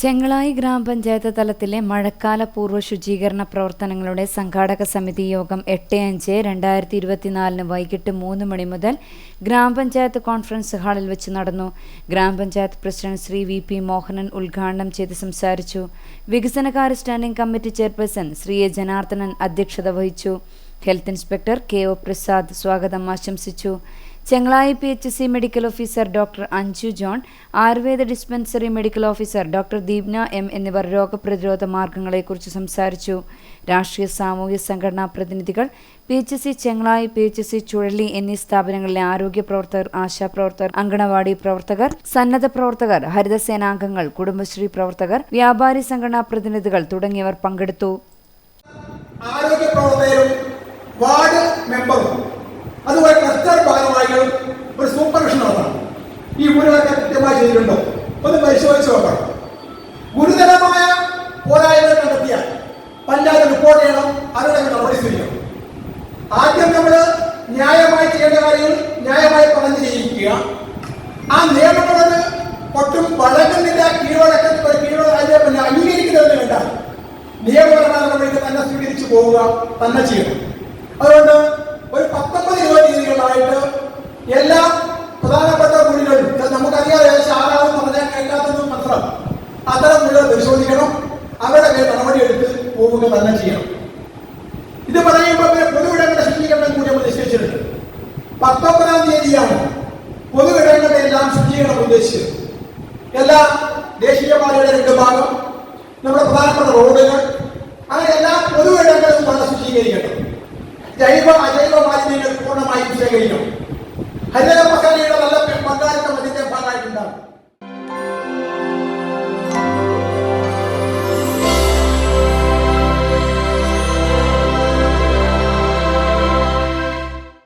ചെങ്ങളായി ഗ്രാമപഞ്ചായത്ത് തലത്തിലെ മഴക്കാല പൂർവ ശുചീകരണ പ്രവർത്തനങ്ങളുടെ സംഘാടക സമിതി യോഗം എട്ട് അഞ്ച് രണ്ടായിരത്തി ഇരുപത്തിനാലിന് വൈകിട്ട് മൂന്ന് മണി മുതൽ ഗ്രാമപഞ്ചായത്ത് കോൺഫറൻസ് ഹാളിൽ വെച്ച് നടന്നു. ഗ്രാമപഞ്ചായത്ത് president Shri V P Mohanan ഉദ്ഘാടനം ചെയ്ത് സംസാരിച്ചു. വികസനകാര്യ standing committee chairperson Shri A Janardhanan അധ്യക്ഷത വഹിച്ചു. Health inspector K O Prasad സ്വാഗതം ആശംസിച്ചു. Chengalai P H C medical officer doctor Anju John Ayurveda dispensary medical officer doctor Deepna M എന്നിവർ രോഗപ്രതിരോധ മാർഗങ്ങളെക്കുറിച്ച് സംസാരിച്ചു. രാഷ്ട്രീയ സാമൂഹ്യ സംഘടനാ പ്രതിനിധികൾ P H C Chengalai P H C Chuzhali എന്നീ സ്ഥാപനങ്ങളിലെ ആരോഗ്യ പ്രവർത്തകർ ആശാപ്രവർത്തകർ അങ്കണവാടി പ്രവർത്തകർ സന്നദ്ധ പ്രവർത്തകർ ഹരിതസേനാംഗങ്ങൾ കുടുംബശ്രീ പ്രവർത്തകർ വ്യാപാരി സംഘടനാ പ്രതിനിധികൾ തുടങ്ങിയവർ പങ്കെടുത്തു. ആരോഗ്യ പ്രവർത്തകരും വാർഡ് മെമ്പറും അതുപോലെ ക്ലസ്റ്റർ ഭാരവാഹികളും ഒരു സൂപ്പർവിഷൻ നടത്തണം ഈ ഊരുകളൊക്കെ കൃത്യമായി ചെയ്തിട്ടുണ്ടോ? ഒന്ന് പരിശോധിച്ച് നോക്കണം ഗുരുതരമായ പോരായ്മ കണ്ടെത്തിയാൽ പഞ്ചായത്ത് റിപ്പോർട്ട് ചെയ്യണം അതിനെ നടപടി ചെയ്യണം ആദ്യം നമ്മൾ ന്യായമായി ചെയ്യേണ്ട കാര്യങ്ങൾ ന്യായമായി പറഞ്ഞു ചെയ്യിക്കുക. ആ നിയമങ്ങളത് ഒട്ടും വഴങ്ങുന്നില്ല കീഴ്വഴക്കത്തിൽ കീഴ്വഴ പിന്നെ അംഗീകരിക്കുന്നതിന് വേണ്ട. നിയമപരമായ നടപടികൾ തന്നെ സ്വീകരിച്ചു പോവുക തന്നെ ചെയ്യണം. അതുകൊണ്ട് രീതികളായിട്ട് എല്ലാ പ്രധാനപ്പെട്ട വീടുകളിലും നമുക്കറിയാം ഏകദേശം ആരാളും പറഞ്ഞാൽ കേൾക്കാത്തതും മാത്രം. അത്തരം വീടുകൾ പരിശോധിക്കണം. അവരൊക്കെ നടപടിയെടുത്ത് പോവുക തന്നെ ചെയ്യണം. ഇത് പറയുമ്പോൾ പൊതുവിടങ്ങളുടെ ശുചീകരണം കൂടി നമ്മൾ നിശ്ചയിച്ചിട്ടുണ്ട്. പത്തൊമ്പതാം തീയതിയാണ് പൊതുവിടങ്ങളുടെ എല്ലാം ശുചീകരണം ഉദ്ദേശിച്ചത്. എല്ലാ ദേശീയപാതയുടെ രണ്ട് ഭാഗം നമ്മുടെ പ്രധാനപ്പെട്ട റോഡുകൾ അങ്ങനെ എല്ലാ പൊതുവിടങ്ങളും നമ്മൾ ശുചീകരിക്കണം ജൈവ けいいの。